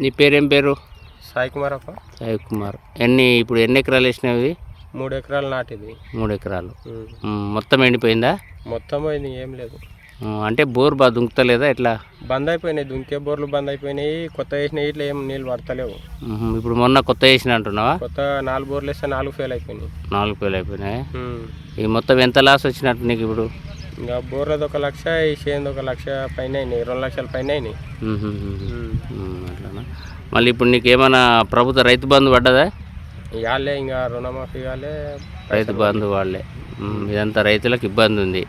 నీ పేరేం పేరు? సాయి కుమార్ అప్ప. సాయి కుమార్. ఎన్ని ఇప్పుడు ఎన్ని ఎకరాలు వేసినవి? మూడు ఎకరాలు నాటిది. మూడు ఎకరాలు. మొత్తం ఎండిపోయిందా? మొత్తం పోయింది ఏం లేదు. అంటే బోర్ బాగా దుంకుతలేదా ఎట్లా? బంద్ అయిపోయినాయి దుంకే బోర్లు బంద్ అయిపోయినాయి. కొత్త వేసిన ఇట్లా ఏం నీళ్ళు పడతలేవు. ఇప్పుడు మొన్న కొత్త వేసిన అంటున్నావా? కొత్త నాలుగు బోర్లు వేస్తే నాలుగు ఫెయిల్ అయిపోయినాయి. నాలుగు వేలు అయిపోయినాయి. ఈ మొత్తం ఎంత లాస్ వచ్చినట్టు నీకు ఇప్పుడు? ఇంకా బోర్లది ఒక లక్ష ఈ చేనుది ఒక లక్ష పైన అయినాయి రెండు లక్షల పైన అయినాయి. అట్లానా? మళ్ళీ ఇప్పుడు నీకు ఏమైనా ప్రభుత్వ రైతు బంధు పడ్డదా? ఇవాళే ఇంకా రుణమాఫీ కాలే రైతు బంధు వాళ్ళే. ఇదంతా రైతులకు ఇబ్బంది ఉంది.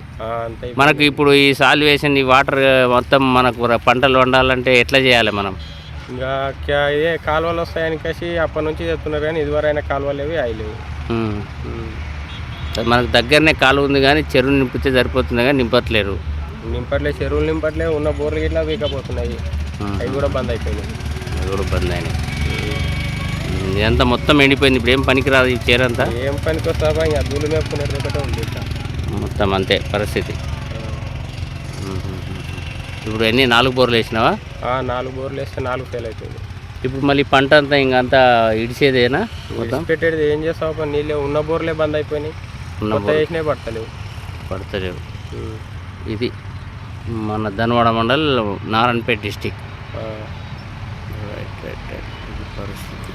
మనకు ఇప్పుడు ఈ సాల్వేషన్ ఈ వాటర్ మొత్తం మనకు పంటలు వండాలంటే ఎట్లా చేయాలి మనం? ఇంకా ఇదే కాలువలు వస్తాయని కలిసి అప్పటి నుంచి చెప్తున్నారు కానీ ఇదివరైనా కాలువలు ఏవి అయ్యలేవు ఉమ్. మనకు దగ్గరనే కాలువ ఉంది కానీ చెరువు నింపితే సరిపోతుంది కానీ నింపట్లేరు. నింపట్లే చెరువులు నింపట్లే ఉన్న బోర్లు గిట్లా వీకపోతున్నాయి. అవి కూడా బంద్ అయిపోయినాయి. అది కూడా బంద్ అయినాయి. ఇదంతా మొత్తం ఎండిపోయింది ఇప్పుడు ఏం పనికిరాదు ఈ చేరంతా ఏం పనికి వస్తావా? ఇంకా దూలు మేపుకునేది ఒకటే ఉంది. మొత్తం అంతే పరిస్థితి. ఇప్పుడు ఎన్ని నాలుగు బోర్లు వేసినావా? నాలుగు బోర్లు వేస్తే నాలుగు ఫెయిల్ అయిపోయింది ఇప్పుడు మళ్ళీ పంట అంతా ఇంకంతా ఇడిచేదేనా మొత్తం? పెట్టేది ఏం చేస్తావు? నీళ్ళే ఉన్న బోర్లే బంద్ అయిపోయినాయి. కొత్త పడతలేవు. పడతలేవు. ఇది మన Dhanwada mandal Narayanpet district. Right right right ఇది పరిస్థితి.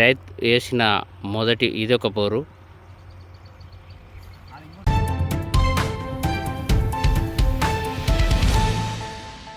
రైతు వేసిన మొదటి ఇది ఒక బోరు.